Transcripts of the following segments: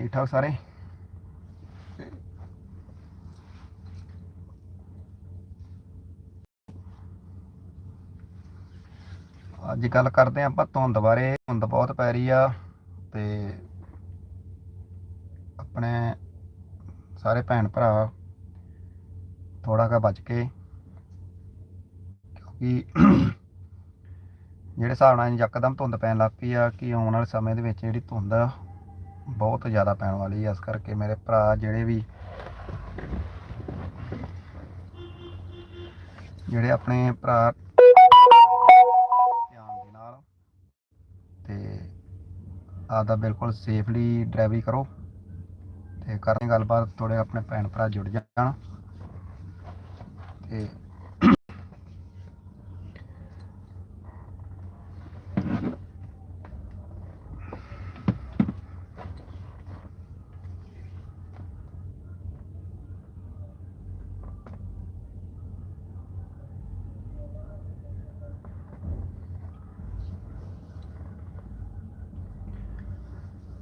ਠੀਕ ਠਾਕ ਸਾਰੇ? ਅੱਜ ਗੱਲ ਕਰਦੇ ਹਾਂ ਆਪਾਂ ਧੁੰਦ ਬਾਰੇ। ਧੁੰਦ ਬਹੁਤ ਪੈ ਰਹੀ ਆ ਤੇ ਆਪਣੇ ਸਾਰੇ ਭੈਣ ਭਰਾ ਥੋੜਾ ਜਿਹਾ ਬਚ ਕੇ ਕਿਉਂਕਿ ਜਿਹੜੇ ਹਿਸਾਬ ਨਾਲ ਯਕਦਮ ਧੁੰਦ ਪੈਣ ਲੱਗ ਪਈ ਆ ਕਿ ਆਉਣ ਵਾਲੇ ਸਮੇਂ ਦੇ ਵਿੱਚ ਜਿਹੜੀ ਧੁੰਦ ਆ, ਬਹੁਤ ਜ਼ਿਆਦਾ ਪੈਣ ਵਾਲੀ ਹੈ ਇਸ ਕਰਕੇ ਮੇਰੇ ਭਰਾ ਜਿਹੜੇ ਵੀ ਜਿਹੜੇ ਆਪਣੇ ਭਰਾ ਧਿਆਨ ਦੇ ਨਾਲ ਤੇ ਆਪਦਾ ਬਿਲਕੁਲ ਸੇਫਲੀ ਡਰਾਈਵਰੀ ਕਰੋ ਤੇ ਕਰਦੇ ਗੱਲਬਾਤ ਥੋੜੇ ਆਪਣੇ ਭੈਣ ਭਰਾ ਜੁੜ ਜਾਣ ਤੇ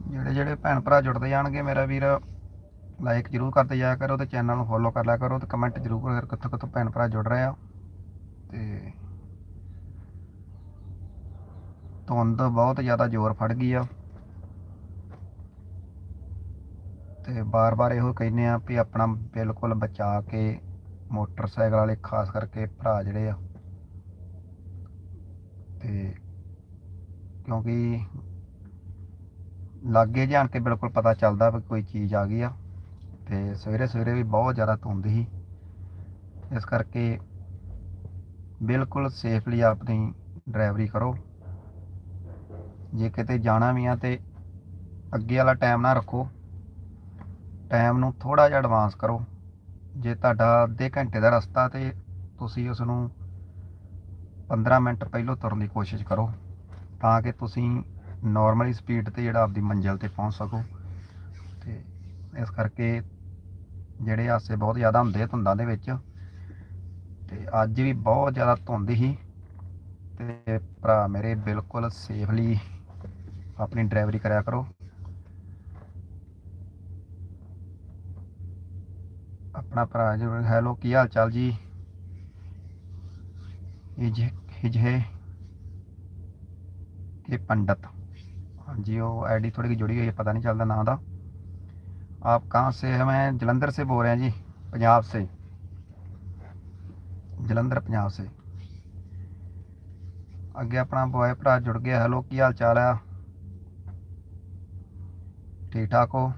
ਜਿਹੜੇ ਜਿਹੜੇ ਭੈਣ ਭਰਾ ਜੁੜਦੇ ਜਾਣਗੇ, ਮੇਰਾ ਵੀਰ ਲਾਈਕ ਜਰੂਰ ਕਰਦੇ ਜਾਇਆ ਕਰੋ ਤੇ ਚੈਨਲ ਨੂੰ ਫੋਲੋ ਕਰ ਲਿਆ ਕਰੋ ਤੇ ਕਮੈਂਟ ਜਰੂਰ ਕਰਿਆ ਕਰੋ ਕਿੱਥੋਂ ਕਿੱਥੋਂ ਭੈਣ ਭਰਾ ਜੁੜ ਰਹੇ ਆ। ਤੇ ਧੁੰਦ ਬਹੁਤ ਜ਼ਿਆਦਾ ਜ਼ੋਰ ਫੜ ਗਈ ਆ। ਤੇ ਬਾਰ-ਬਾਰ ਇਹੋ ਕਹਿੰਦੇ ਆ ਵੀ ਆਪਣਾ ਬਿਲਕੁਲ ਬਚਾ ਕੇ ਮੋਟਰਸਾਈਕਲ ਵਾਲੇ, ਖਾਸ ਕਰਕੇ ਭਰਾ ਜਿਹੜੇ ਆ। ਤੇ ਕਿਉਂਕਿ ਲਾਗੇ ਜਾਣ ਕੇ ਬਿਲਕੁਲ ਪਤਾ ਚੱਲਦਾ ਵੀ ਕੋਈ ਚੀਜ਼ ਆ ਗਈ ਆ। ਤੇ ਸਵੇਰੇ ਸਵੇਰੇ ਵੀ ਬਹੁਤ ਜ਼ਿਆਦਾ ਧੁੰਦ ਸੀ। ਇਸ ਕਰਕੇ ਬਿਲਕੁਲ ਸੇਫਲੀ ਆਪਣੀ ਡਰਾਈਵਰੀ ਕਰੋ। ਜੇ ਕਿਤੇ ਜਾਣਾ ਵੀ ਆ ਤੇ ਅੱਗੇ ਵਾਲਾ ਟਾਈਮ ਨਾ ਰੱਖੋ। ਟਾਈਮ ਨੂੰ ਥੋੜਾ ਜਿਹਾ ਐਡਵਾਂਸ ਕਰੋ। ਜੇ ਤੁਹਾਡਾ ਅੱਧੇ ਘੰਟੇ ਦਾ ਰਸਤਾ ਤੇ ਤੁਸੀਂ ਉਸ ਨੂੰ 15 ਮਿੰਟ ਪਹਿਲਾਂ ਤੁਰਨ ਦੀ ਕੋਸ਼ਿਸ਼ ਕਰੋ, ਤਾਂ ਕਿ ਤੁਸੀਂ ਨਾਰਮਲੀ ਸਪੀਡ ਤੇ ਜਿਹੜਾ ਆਪਦੀ ਮੰਜ਼ਿਲ ਤੇ ਪਹੁੰਚ ਸਕੋ। ਤੇ ਇਸ ਕਰਕੇ ਜਿਹੜੇ ਹਾਸੇ ਬਹੁਤ ਜ਼ਿਆਦਾ ਹੁੰਦੇ ਧੁੰਦਾਂ ਦੇ ਵਿੱਚ, ਤੇ ਅੱਜ ਵੀ ਬਹੁਤ ਜ਼ਿਆਦਾ ਧੁੰਦ ਸੀ। ਤੇ ਭਰਾ ਮੇਰੇ ਬਿਲਕੁਲ ਸੇਫਲੀ ਆਪਣੀ ਡਰਾਈਵਰੀ ਕਰਿਆ ਕਰੋ। ਆਪਣਾ ਭਰਾ ਜੀ ਹੈਲੋ, ਕੀ ਹਾਲ ਚਾਲ ਜੀ? ਇਹ ਜੇ ਇਹ ਜੇ ਇਹ ਪੰਡਤ। वो आईडी थोड़ी जुड़ी हुई है पता नहीं चलता नाम दा आप कहाँ से हैं मैं जलंधर से बोल रहे हैं जी पंजाब से जलंधर पंजाब से ਅੱਗੇ ਆਪਣਾ ਬੋਏ ਭਰਾ ਜੁੜ ਗਿਆ ਹੈਲੋ ਕੀ ਹਾਲ ਚਾਲ ਆ ਠੀਕ ਠਾਕ ਹੋ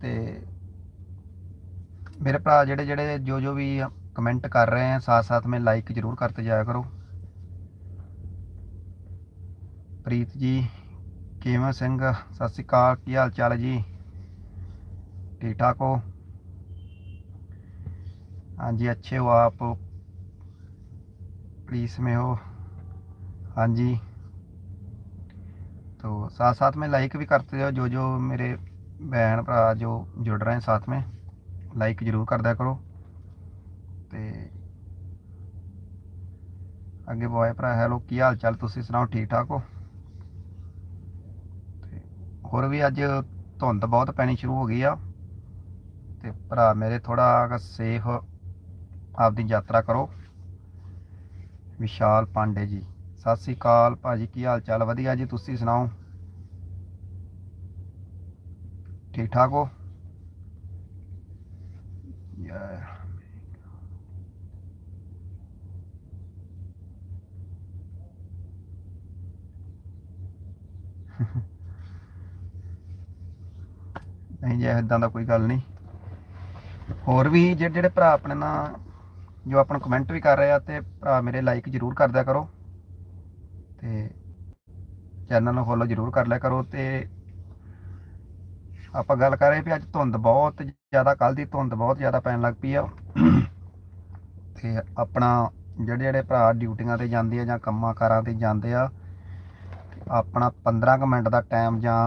ਤੇ ਮੇਰੇ ਭਰਾ ਜਿਹੜੇ ਜਿਹੜੇ ਜੋ ਜੋ ਵੀ ਕਮੈਂਟ ਕਰ ਰਹੇ हैं साथ साथ में लाइक जरूर करते जाया करो ਪ੍ਰੀਤ ਜੀ ਕਿਵੇਂ ਸਿੰਘ ਸਤਿ ਸ਼੍ਰੀ ਅਕਾਲ ਕੀ ਹਾਲ ਚਾਲ ਹੈ ਜੀ ਠੀਕ ਠਾਕ ਹੋ हाँ जी अच्छे हो आप पुलिस में हो हाँ जी तो साथ साथ में लाइक भी करते हो जो जो मेरे बहन भरा जो जुड़ रहे हैं साथ में लाइक जरूर कर दिया करो ਤੇ ਅੱਗੇ ਬੋਏ ਭਰਾ ਹੈਲੋ ਕੀ ਹਾਲ ਚਾਲ ਤੁਸੀਂ ਸੁਣਾਓ ਠੀਕ ਠਾਕ ਹੋ ਤੇ ਹੋਰ ਵੀ ਅੱਜ ਧੁੰਦ ਬਹੁਤ ਪੈਣੀ ਸ਼ੁਰੂ ਹੋ ਗਈ ਆ। ਤੇ ਭਰਾ ਮੇਰੇ ਥੋੜਾ ਸੇਫ ਆਪਦੀ ਯਾਤਰਾ ਕਰੋ। ਵਿਸ਼ਾਲ ਪਾਂਡੇ ਜੀ, ਸਤਿ ਸ੍ਰੀ ਅਕਾਲ ਭਾਜੀ, ਕੀ ਹਾਲ ਚਾਲ? ਵਧੀਆ ਜੀ, ਤੁਸੀਂ ਸੁਣਾਓ? ਠੀਕ ਠਾਕ ਹੋ? ਯਾਰ। ਨਹੀਂ ਜੀ ਇਦਾਂ ਦਾ ਕੋਈ ਗੱਲ ਨਹੀਂ। ਹੋਰ ਵੀ ਜਿਹੜੇ ਜਿਹੜੇ ਭਰਾ ਆਪਣੇ ਨਾਲ ਜੋ ਆਪਾਂ ਨੂੰ ਕਮੈਂਟ ਵੀ ਕਰ ਰਹੇ ਆ ਤੇ ਭਰਾ ਮੇਰੇ ਲਾਈਕ ਜਰੂਰ ਕਰ ਦਿਆ ਕਰੋ। ਤੇ ਚੈਨਲ ਨੂੰ ਫੋਲੋ ਜਰੂਰ ਕਰ ਲਿਆ ਕਰੋ ਤੇ ਆਪਾਂ ਗੱਲ ਕਰ ਰਹੇ ਵੀ ਅੱਜ ਧੁੰਦ ਬਹੁਤ ਜ਼ਿਆਦਾ ਕੱਲ ਦੀ ਧੁੰਦ ਬਹੁਤ ਜ਼ਿਆਦਾ ਪੈਣ ਲੱਗ ਪਈ ਆ। ਤੇ ਆਪਣਾ ਜਿਹੜੇ ਜਿਹੜੇ ਭਰਾ ਡਿਊਟੀਆਂ ਤੇ ਜਾਂਦੇ ਆ ਜਾਂ ਕੰਮਾਂ ਕਾਰਾਂ ਤੇ ਜਾਂਦੇ ਆ ਆਪਣਾ 15 ਕੁ ਮਿੰਟ ਦਾ ਟਾਈਮ ਜਾਂ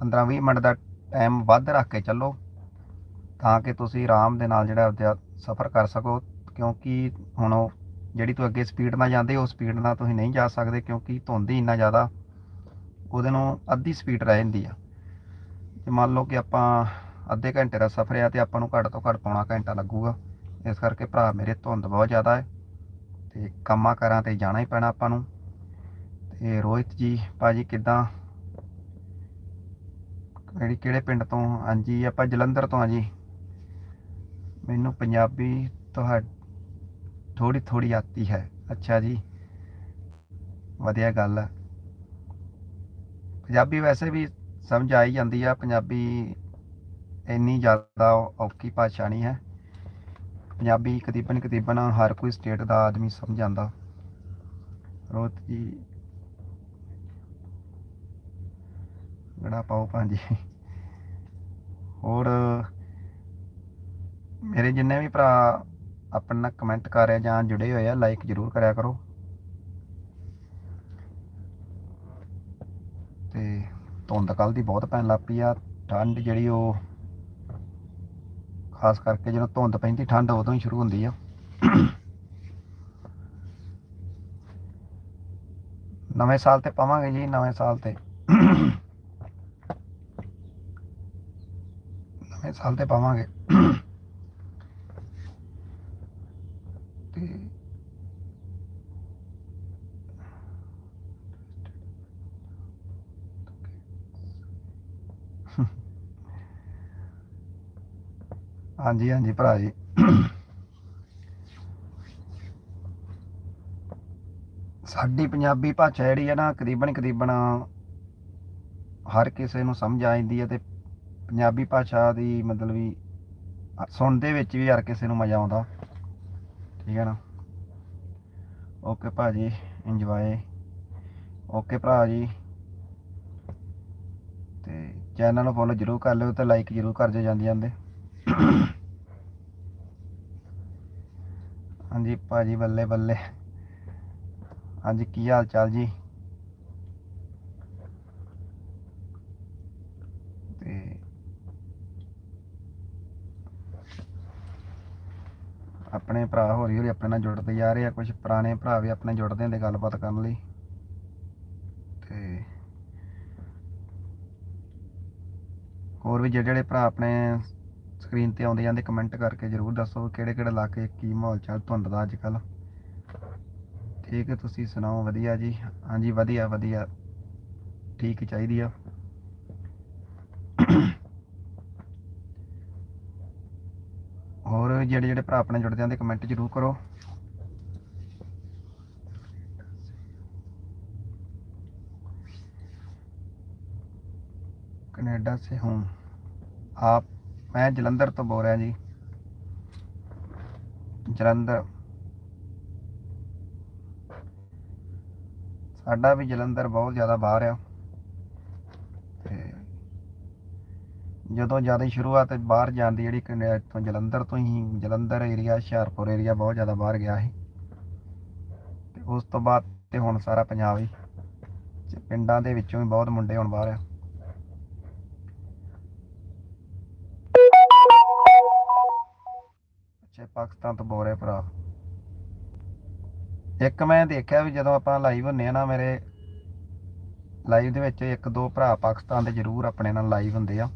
15-20 ਮਿੰਟ ਦਾ ਟਾਈਮ ਵੱਧ ਰੱਖ ਕੇ ਚੱਲੋ ਤਾਂ ਕਿ ਤੁਸੀਂ ਆਰਾਮ ਦੇ ਨਾਲ ਜਿਹੜਾ ਆਪਦਾ ਸਫ਼ਰ ਕਰ ਸਕੋ, ਕਿਉਂਕਿ ਹੁਣ ਉਹ ਜਿਹੜੀ ਤੂੰ ਅੱਗੇ ਸਪੀਡ ਨਾਲ ਜਾਂਦੇ ਉਹ ਸਪੀਡ ਨਾਲ ਤੁਸੀਂ ਨਹੀਂ ਜਾ ਸਕਦੇ ਕਿਉਂਕਿ ਧੁੰਦ ਹੀ ਇੰਨਾ ਜ਼ਿਆਦਾ, ਉਹਦੇ ਨੂੰ ਅੱਧੀ ਸਪੀਡ ਰਹਿ ਜਾਂਦੀ ਆ। ਜੇ ਮੰਨ ਲਓ ਕਿ ਆਪਾਂ ਅੱਧੇ ਘੰਟੇ ਦਾ ਸਫ਼ਰ ਆ ਤੇ ਆਪਾਂ ਨੂੰ ਘੱਟ ਤੋਂ ਘੱਟ ਪੌਣਾ ਘੰਟਾ ਲੱਗੂਗਾ, ਇਸ ਕਰਕੇ ਭਰਾ ਮੇਰੇ ਧੁੰਦ ਬਹੁਤ ਜ਼ਿਆਦਾ ਹੈ ਤੇ ਕੰਮਾਂ ਕਾਰਾਂ ਤੇ ਜਾਣਾ ਹੀ ਪੈਣਾ ਆਪਾਂ ਨੂੰ। ਤੇ ਰੋਹਿਤ ਜੀ, ਭਾਜੀ ਕਿੱਦਾਂ? ਕਿਹੜੀ ਕਿਹੜੇ ਪਿੰਡ ਤੋਂ? ਹਾਂਜੀ, ਆਪਾਂ ਜਲੰਧਰ ਤੋਂ ਆ ਜੀ। ਮੈਨੂੰ ਪੰਜਾਬੀ ਤੁਹਾ ਥੋੜੀ ਥੋੜੀ ਆਤੀ ਹੈ। ਅੱਛਾ ਜੀ। ਵਧੀਆ ਗੱਲ ਆ। ਪੰਜਾਬੀ ਵੈਸੇ ਵੀ ਸਮਝ ਆਈ ਜਾਂਦੀ ਆ। ਪੰਜਾਬੀ ਇੰਨੀ ਜ਼ਿਆਦਾ ਔਖੀ ਭਾਸ਼ਾ ਨਹੀਂ ਹੈ। ਪੰਜਾਬੀ ਕਦੀਬਨ ਕਦੀਬਨ ਹਰ ਕੋਈ ਸਟੇਟ ਦਾ ਆਦਮੀ ਸਮਝ ਜਾਂਦਾ। ਰੋਤ ਜੀ ਗੜਾ ਪਾਓ ਭਾਂਜੀ। ਹੋਰ, ਮੇਰੇ ਜਿੰਨੇ ਵੀ ਭਰਾ ਆਪਣਾ ਕਮੈਂਟ ਕਰ ਰਿਹਾ ਜਾਂ ਜੁੜੇ ਹੋਏ ਆ ਲਾਈਕ ਜ਼ਰੂਰ ਕਰਿਆ ਕਰੋ। ਤੇ ਧੁੰਦ ਕੱਲ ਦੀ ਬਹੁਤ ਪੈਣ ਲੱਗ ਪਈ ਆ। ਠੰਡ ਜਿਹੜੀ ਉਹ ਖਾਸ ਕਰਕੇ ਜਦੋਂ ਧੁੰਦ ਪੈਂਦੀ, ਠੰਡ ਉਦੋਂ ਹੀ ਸ਼ੁਰੂ ਹੁੰਦੀ ਆ। ਨਵੇਂ ਸਾਲ ਤੇ ਪਾਵਾਂਗੇ ਜੀ, ਨਵੇਂ ਸਾਲ ਤੇ। ਨਵੇਂ ਸਾਲ ਤੇ ਪਾਵਾਂਗੇ। ਤੇ ਹਾਂਜੀ ਹਾਂਜੀ ਭਰਾ ਜੀ। ਸਾਡੀ ਪੰਜਾਬੀ ਭਾਸ਼ਾ ਜਿਹੜੀ ਹੈ ਨਾ ਕਰੀਬਨ ਕਰੀਬਨ ਹਰ ਕਿਸੇ ਨੂੰ ਸਮਝ ਆ ਜਾਂਦੀ ਹੈ ਤੇ ਪੰਜਾਬੀ ਭਾਸ਼ਾ ਦੀ ਮਤਲਬ ਵੀ ਸੁਣਦੇ ਵਿੱਚ ਵੀ ਹਰ ਕਿਸੇ ਨੂੰ ਮਜ਼ਾ ਆਉਂਦਾ। ਠੀਕ ਹੈ ਨਾ? ਓਕੇ ਭਾਜੀ ਇੰਜੋਏ ਓਕੇ ਭਰਾ ਜੀ। ਤੇ ਚੈਨਲ ਨੂੰ ਫੋਲੋ ਜ਼ਰੂਰ ਕਰ ਲਿਓ ਤੇ ਲਾਈਕ ਜ਼ਰੂਰ ਕਰ ਦਿਓ ਜਾਂਦੇ ਜਾਂਦੇ। ਹਾਂਜੀ ਭਾਜੀ, ਬੱਲੇ ਬੱਲੇ। ਹਾਂਜੀ, ਕੀ ਹਾਲ ਚਾਲ ਜੀ ਤੇ ਆਪਣੇ ਭਰਾ ਹੌਲੀ ਹੌਲੀ ਆਪਣੇ ਨਾਲ ਜੁੜਦੇ ਜਾ ਰਹੇ ਆ ਕੁਝ ਪੁਰਾਣੇ ਭਰਾ ਵੀ ਆਪਣੇ ਜੁੜਦੇ ਹੁੰਦੇ ਗੱਲਬਾਤ ਕਰਨ ਲਈ। ਤੇ ਹੋਰ ਵੀ ਜਿਹੜੇ ਜਿਹੜੇ ਭਰਾ ਆਪਣੇ ਸਕਰੀਨ ਤੇ ਆਉਂਦੇ ਜਾਂਦੇ ਕਮੈਂਟ ਕਰਕੇ ਜਰੂਰ ਦੱਸੋ ਕਿਹੜੇ ਕਿਹੜੇ ਇਲਾਕੇ, ਕੀ ਮਾਹੌਲ ਚੱਲ ਧੁੰਦ ਦਾ ਅੱਜ ਕੱਲ ਠੀਕ ਹੈ, ਤੁਸੀਂ ਸੁਣਾਓ, ਵਧੀਆ ਜੀ। ਹਾਂਜੀ, ਵਧੀਆ ਵਧੀਆ। ਠੀਕ ਚਾਹੀਦੀ ਆ। ਵੀ ਜਿਹੜੇ ਜਿਹੜੇ ਭਰਾ ਆਪਣੇ ਜੁੜਦੇ ਆਂ ਕਮੈਂਟ ਜ਼ਰੂਰ ਕਰੋ। ਕੈਨੇਡਾ ਸੇ ਹੂੰ। ਆਪ, ਮੈਂ ਜਲੰਧਰ ਤੋਂ ਬੋਲ ਰਿਹਾ ਜੀ। ਜਲੰਧਰ। ਸਾਡਾ ਵੀ ਜਲੰਧਰ ਬਹੁਤ ਜ਼ਿਆਦਾ ਬਾਹਰ ਆ। ਜਦੋਂ ਜ਼ਿਆਦਾ ਸ਼ੁਰੂਆਤ ਬਾਹਰ ਜਾਣ ਦੀ ਜਿਹੜੀ ਇੱਥੋਂ ਜਲੰਧਰ ਤੋਂ ਹੀ ਜਲੰਧਰ ਏਰੀਆ ਹੁਸ਼ਿਆਰਪੁਰ ਏਰੀਆ ਬਹੁਤ ਜ਼ਿਆਦਾ ਬਾਹਰ ਗਿਆ ਸੀ। ਤੇ ਉਸ ਤੋਂ ਬਾਅਦ ਤੇ ਹੁਣ ਸਾਰਾ ਪੰਜਾਬ ਹੀ। ਤੇ ਪਿੰਡਾਂ ਦੇ ਵਿੱਚੋਂ ਵੀ ਬਹੁਤ ਮੁੰਡੇ ਹੁਣ ਬਾਹਰ ਆ। ਅੱਛਾ, ਪਾਕਿਸਤਾਨ ਤੋਂ ਬੋਰੇ ਭਰਾ। ਇੱਕ ਮੈਂ ਦੇਖਿਆ ਵੀ ਜਦੋਂ ਆਪਾਂ ਲਾਈਵ ਹੁੰਨੇ ਆ ਨਾ ਮੇਰੇ ਲਾਈਵ ਦੇ ਵਿੱਚ ਇੱਕ ਦੋ ਭਰਾ ਪਾਕਿਸਤਾਨ ਦੇ ਜ਼ਰੂਰ ਆਪਣੇ ਨਾਲ ਲਾਈਵ ਹੁੰਦੇ ਆ।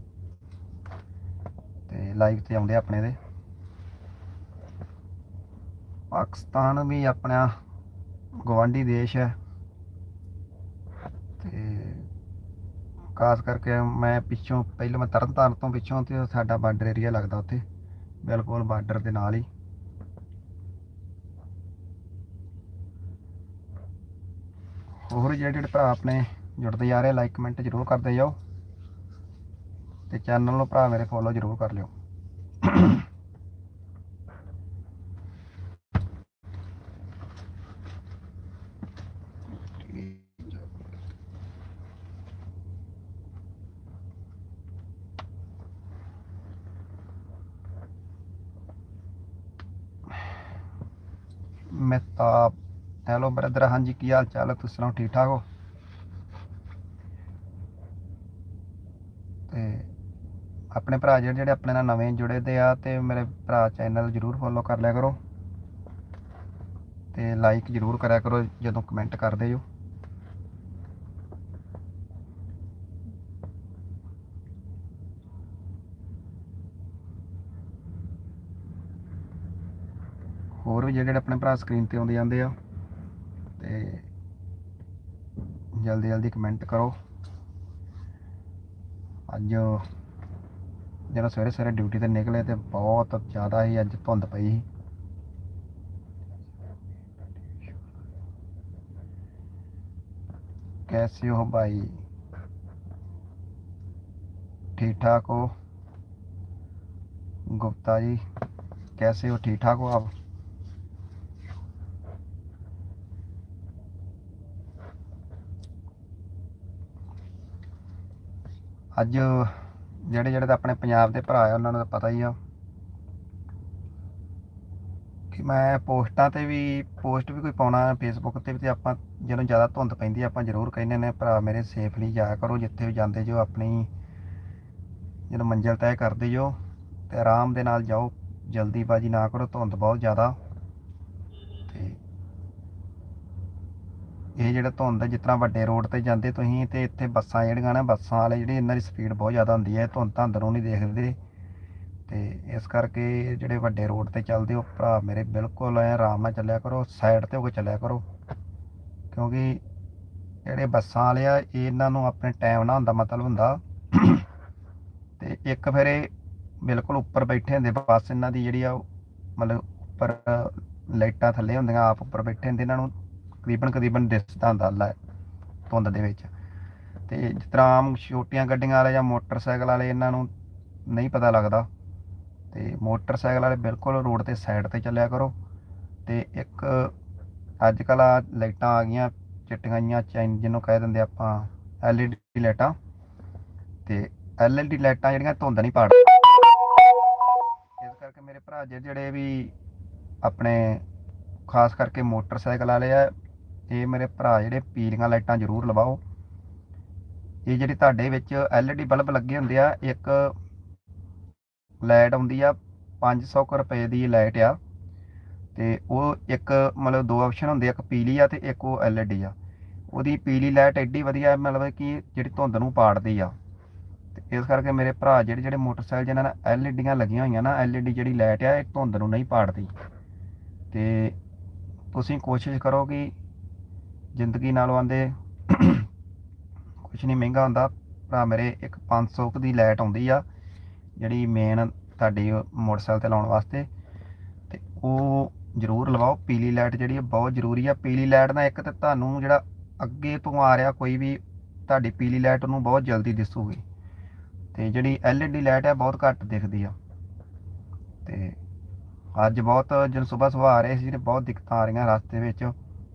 ਲਾਈਵ ਤੇ ਆਉਂਦੇ ਆਪਣੇ ਦੇ। ਪਾਕਿਸਤਾਨ ਵੀ ਆਪਣਾ ਗਵਾਂਢੀ ਦੇਸ਼ ਹੈ। ਤੇ ਖਾਸ ਕਰਕੇ ਮੈਂ ਪਿੱਛੋਂ, ਪਹਿਲਾਂ ਮੈਂ ਤਰਨਤਾਰਨ ਤੋਂ ਪਿੱਛੋਂ ਤੇ ਸਾਡਾ ਬਾਰਡਰ ਏਰੀਆ ਲੱਗਦਾ ਉੱਥੇ। ਬਿਲਕੁਲ ਬਾਰਡਰ ਦੇ ਨਾਲ ਹੀ। ਹੋਰ ਜਿਹੜੇ ਜਿਹੜੇ ਭਰਾ ਆਪਣੇ ਜੁੜਦੇ ਜਾ ਰਹੇ ਲਾਈਕ ਕਮੈਂਟ ਜ਼ਰੂਰ ਕਰਦੇ ਜਾਓ। ਤੇ ਚੈਨਲ ਨੂੰ ਭਰਾ ਮੇਰੇ ਫੋਲੋ ਜ਼ਰੂਰ ਕਰ ਲਿਓ। ਮਹਿਤਾਬ ਹੈਲੋ ਬ੍ਰਦਰ ਹਾਂਜੀ ਕੀ ਹਾਲ ਚਾਲ ਹੈ? ਤੁਸੀਂ ਸੁਣਾਓ ਠੀਕ ਠਾਕ ਹੋ? ਆਪਣੇ ਭਰਾ ਜਿਹੜੇ ਜਿਹੜੇ ਆਪਣੇ ਨਾਲ ਨਵੇਂ ਜੁੜੇ ਤੇ ਆ, ਤੇ ਮੇਰੇ ਭਰਾ ਚੈਨਲ ਜਰੂਰ ਫੋਲੋ ਕਰ ਲਿਆ ਕਰੋ। ਤੇ ਲਾਈਕ ਜਰੂਰ ਕਰਿਆ ਕਰੋ, ਜਦੋਂ ਕਮੈਂਟ ਕਰਦੇ ਜੋ। ਹੋਰ ਵੀ ਜਿਹੜੇ ਆਪਣੇ ਭਰਾ ਸਕਰੀਨ ਤੇ ਆਉਂਦੇ ਜਾਂਦੇ ਆ, ਤੇ ਜਲਦੀ ਜਲਦੀ ਕਮੈਂਟ ਕਰੋ। ਅੱਜ ਜਦੋਂ ਸਵੇਰੇ ਸਵੇਰੇ ਡਿਊਟੀ ਤੇ ਨਿਕਲੇ ਤੇ ਬਹੁਤ ਜ਼ਿਆਦਾ ਹੀ ਅੱਜ ਧੁੰਦ ਪਈ ਸੀ कैसे हो भाई ठीक ठाक हो गुप्ता जी कैसे हो ठीक ठाक हो आप ਅੱਜ ਜਿਹੜੇ ਜਿਹੜੇ ਤਾਂ ਆਪਣੇ ਪੰਜਾਬ ਦੇ ਭਰਾ ਆ, ਉਹਨਾਂ ਨੂੰ ਤਾਂ ਪਤਾ ਹੀ ਆ। ਕਿ ਮੈਂ ਪੋਸਟਾਂ ਤੇ ਵੀ, ਪੋਸਟ ਵੀ ਕੋਈ ਪਾਉਣਾ ਫੇਸਬੁੱਕ ਤੇ ਵੀ ਤੇ ਆਪਾਂ ਜਦੋਂ ਜ਼ਿਆਦਾ ਧੁੰਦ ਪੈਂਦੀ ਆਪਾਂ ਜ਼ਰੂਰ ਕਹਿੰਦੇ ਨੇ, ਭਰਾ ਮੇਰੇ ਸੇਫਲੀ ਜਾਇਆ ਕਰੋ, ਜਿੱਥੇ ਵੀ ਜਾਂਦੇ ਜੋ ਆਪਣੀ ਜਦੋਂ ਮੰਜ਼ਿਲ ਤੈਅ ਕਰਦੇ ਜੋ ਤੇ ਆਰਾਮ ਦੇ ਨਾਲ ਜਾਓ, ਜਲਦੀਬਾਜ਼ੀ ਨਾ ਕਰੋ, ਧੁੰਦ ਬਹੁਤ ਜ਼ਿਆਦਾ ਤੇ ਇਹ ਜਿਹੜਾ ਧੁੰਦ ਜਿਸ ਤਰ੍ਹਾਂ ਵੱਡੇ ਰੋਡ ਤੇ ਜਾਂਦੇ ਤੁਸੀਂ ਤੇ ਇੱਥੇ ਬੱਸਾਂ ਜਿਹੜੀਆਂ ਨਾ, ਬੱਸਾਂ ਵਾਲੇ ਜਿਹੜੇ ਇਹਨਾਂ ਦੀ ਸਪੀਡ ਬਹੁਤ ਜ਼ਿਆਦਾ ਹੁੰਦੀ ਹੈ ਧੁੰਦ ਤਾਂ ਅੰਦਰੋਂ ਨਹੀਂ ਦੇਖਦੇ। ਤੇ ਇਸ ਕਰਕੇ ਜਿਹੜੇ ਵੱਡੇ ਰੋਡ ਤੇ ਚੱਲਦੇ ਹੋ, ਭਰਾ ਮੇਰੇ ਬਿਲਕੁਲ ਐ ਆਰਾਮ ਨਾਲ ਚੱਲਿਆ ਕਰੋ ਸਾਈਡ ਤੇ ਹੋ ਕੇ ਚੱਲਿਆ ਕਰੋ। ਕਿਉਂਕਿ ਜਿਹੜੇ ਬੱਸਾਂ ਵਾਲੇ ਆ ਇਹਨਾਂ ਨੂੰ ਆਪਣੇ ਟਾਈਮ ਨਾ ਹੁੰਦਾ, ਮਤਲਬ ਹੁੰਦਾ। ਤੇ ਇੱਕ ਫਿਰ ਇਹ ਬਿਲਕੁਲ ਉੱਪਰ ਬੈਠੇ ਹੁੰਦੇ, ਬੱਸ ਇਹਨਾਂ ਦੀ ਜਿਹੜੀ ਆ ਉਹ ਮਤਲਬ ਉੱਪਰ ਲਾਈਟਾਂ ਥੱਲੇ ਹੁੰਦੀਆਂ, ਆਪ ਉੱਪਰ ਬੈਠੇ ਹੁੰਦੇ, ਇਹਨਾਂ ਨੂੰ ਤਕਰੀਬਨ ਤਕਰੀਬਨ ਦਿਸਦਾ ਹੁੰਦਾ ਲੈ ਧੁੰਦ ਦੇ ਵਿੱਚ। ਤੇ ਜਿਸ ਤਰ੍ਹਾਂ ਆਮ ਛੋਟੀਆਂ ਗੱਡੀਆਂ ਵਾਲੇ ਜਾਂ ਮੋਟਰਸਾਈਕਲ ਵਾਲੇ ਇਹਨਾਂ ਨੂੰ ਨਹੀਂ ਪਤਾ ਲੱਗਦਾ, ਤੇ ਮੋਟਰਸਾਈਕਲ ਵਾਲੇ ਬਿਲਕੁਲ ਰੋਡ ਤੇ ਸਾਈਡ ਤੇ ਚੱਲਿਆ ਕਰੋ। ਤੇ ਇੱਕ ਅੱਜ ਕੱਲ ਆ ਲਾਈਟਾਂ ਆ ਗਈਆਂ, ਚਿੱਟੀਆਂ ਜੀਆਂ ਚੈਨ ਜਿਹਨੂੰ ਕਹਿ ਦਿੰਦੇ ਆਪਾਂ LED ਲਾਈਟਾਂ। ਤੇ LED ਲਾਈਟਾਂ ਜਿਹੜੀਆਂ ਧੁੰਦ ਨਹੀਂ ਪਾੜ ਇਸ ਕਰਕੇ ਮੇਰੇ ਭਰਾ ਜਿਹੜੇ ਜਿਹੜੇ ਵੀ ਆਪਣੇ, ਖਾਸ ਕਰਕੇ ਮੋਟਰਸਾਈਕਲ ਵਾਲੇ ਆ ਇਹ ਮੇਰੇ ਭਰਾ ਜਿਹੜੇ ਪੀਲੀਆਂ ਲਾਈਟਾਂ ਜ਼ਰੂਰ ਲਵਾਓ। ਇਹ ਜਿਹੜੀ ਤੁਹਾਡੇ ਵਿੱਚ LED ਬਲਬ ਲੱਗੇ ਹੁੰਦੇ ਆ ਇੱਕ ਲਾਈਟ ਆਉਂਦੀ ਆ 500 ਕੁ ਰੁਪਏ ਦੀ ਲਾਈਟ ਆ। ਤੇ ਉਹ ਇੱਕ ਮਤਲਬ ਦੋ ਆਪਸ਼ਨ ਹੁੰਦੇ ਆ ਇੱਕ ਪੀਲੀ ਆ ਤੇ ਇੱਕ ਉਹ LED ਆ। ਉਹਦੀ ਪੀਲੀ ਲਾਈਟ ਐਡੀ ਵਧੀਆ ਹੈ, ਮਤਲਬ ਕਿ ਜਿਹੜੀ ਧੁੰਦ ਨੂੰ ਪਾੜਦੀ ਆ। ਤੇ ਇਸ ਕਰਕੇ ਮੇਰੇ ਭਰਾ ਜਿਹੜੇ ਜਿਹੜੇ ਮੋਟਰਸਾਈਕਲ ਜਿਨ੍ਹਾਂ ਨਾਲ ਐਲਈਡੀਆਂ ਲੱਗੀਆਂ ਹੋਈਆਂ ਨਾ ਐਲਈਡੀ ਜਿਹੜੀ ਲਾਈਟ ਆ ਇਹ ਧੁੰਦ ਨੂੰ ਨਹੀਂ ਪਾੜਦੀ। ਤੇ ਤੁਸੀਂ ਕੋਸ਼ਿਸ਼ ਕਰੋ ਕਿ ਜ਼ਿੰਦਗੀ ਨਾਲੋਂ ਆਂਦੇ ਕੁਝ ਨਹੀਂ, ਮਹਿੰਗਾ ਹੁੰਦਾ। ਭਰਾ ਮੇਰੇ, ਇੱਕ 500 ਕੁ ਦੀ ਲਾਈਟ ਆਉਂਦੀ ਆ, ਜਿਹੜੀ ਮੇਨ ਤੁਹਾਡੀ ਮੋਟਰਸਾਈਕਲ ਤੇ ਲਾਉਣ ਵਾਸਤੇ। ਤੇ ਉਹ ਜ਼ਰੂਰ ਲਵਾਓ। ਪੀਲੀ ਲਾਈਟ ਜਿਹੜੀ ਆ, ਬਹੁਤ ਜ਼ਰੂਰੀ ਆ। ਪੀਲੀ ਲਾਈਟ ਨਾਲ ਇੱਕ ਤੇ ਤੁਹਾਨੂੰ ਜਿਹੜਾ ਅੱਗੇ ਤੋਂ ਆ ਰਿਹਾ ਕੋਈ ਵੀ, ਤੁਹਾਡੀ ਪੀਲੀ ਲਾਈਟ ਨੂੰ ਬਹੁਤ ਜਲਦੀ ਦਿਸੂਗੀ। ਤੇ ਜਿਹੜੀ LED ਲਾਈਟ ਹੈ ਬਹੁਤ ਘੱਟ ਦਿਖਦੀ ਆ। ਤੇ ਅੱਜ ਬਹੁਤ ਜਦੋਂ ਸਵੇਰ ਸਵੇਰ ਆ ਰਹੇ ਸੀ ਤੇ ਬਹੁਤ ਦਿੱਕਤਾਂ ਆ ਰਹੀਆਂ ਰਸਤੇ ਵਿੱਚ।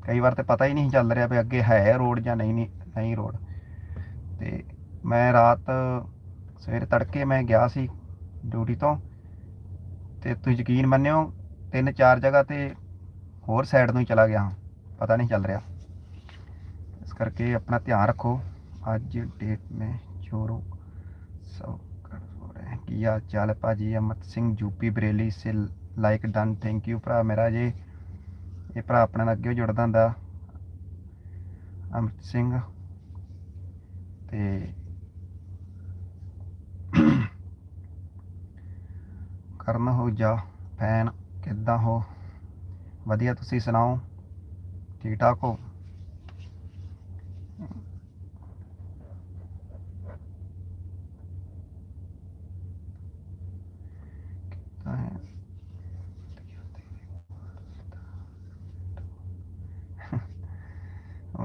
ਕਈ ਵਾਰ ਤੇ ਪਤਾ ਹੀ ਨਹੀਂ ਚੱਲ ਰਿਹਾ ਵੀ ਅੱਗੇ ਹੈ ਰੋਡ ਜਾਂ ਨਹੀਂ ਨਹੀਂ ਰੋਡ। ਤੇ ਮੈਂ ਰਾਤ ਸਵੇਰ ਤੜਕੇ ਮੈਂ ਗਿਆ ਸੀ ਡਿਊਟੀ ਤੋਂ। ਤੇ ਤੁਸੀਂ ਯਕੀਨ ਮੰਨਿਓ, ਤਿੰਨ ਚਾਰ ਜਗ੍ਹਾ ਤੇ ਹੋਰ ਸਾਈਡ ਨੂੰ ਹੀ ਚਲਾ ਗਿਆ ਪਤਾ ਨਹੀਂ ਚੱਲ ਰਿਹਾ। ਇਸ ਕਰਕੇ ਆਪਣਾ ਧਿਆਨ ਰੱਖੋ। ਅੱਜ ਡੇਟ ਮੈਂ ਚੋਰੋ ਸਭ ਕਰ ਹੋ ਰਿਹਾ ਕੀ ਆ ਚਾਲ ਭਾਜੀ? ਅਮਤ ਸਿੰਘ ਜੂਪੀ ਬਰੇਲੀ ਸੇ ਲਾਈਕ ਡਨ ਥੈਂਕ ਯੂ ਭਰਾ ਮੇਰਾ ਜੇ। ਇਹ ਭਰਾ ਆਪਣੇ ਨਾਲ ਅੱਗੇ ਜੁੜਦਾ ਹੁੰਦਾ। ਅਮਤ ਸਿੰਘ। ਤੇ ਕਰਨ ਹੋ ਜਾ ਫੈਨ ਕਿੱਦਾਂ ਹੋ? ਵਧੀਆ ਤੁਸੀਂ ਸੁਣਾਓ? ਠੀਕ ਠਾਕ ਹੋ ਤਾਂ ਹੈ।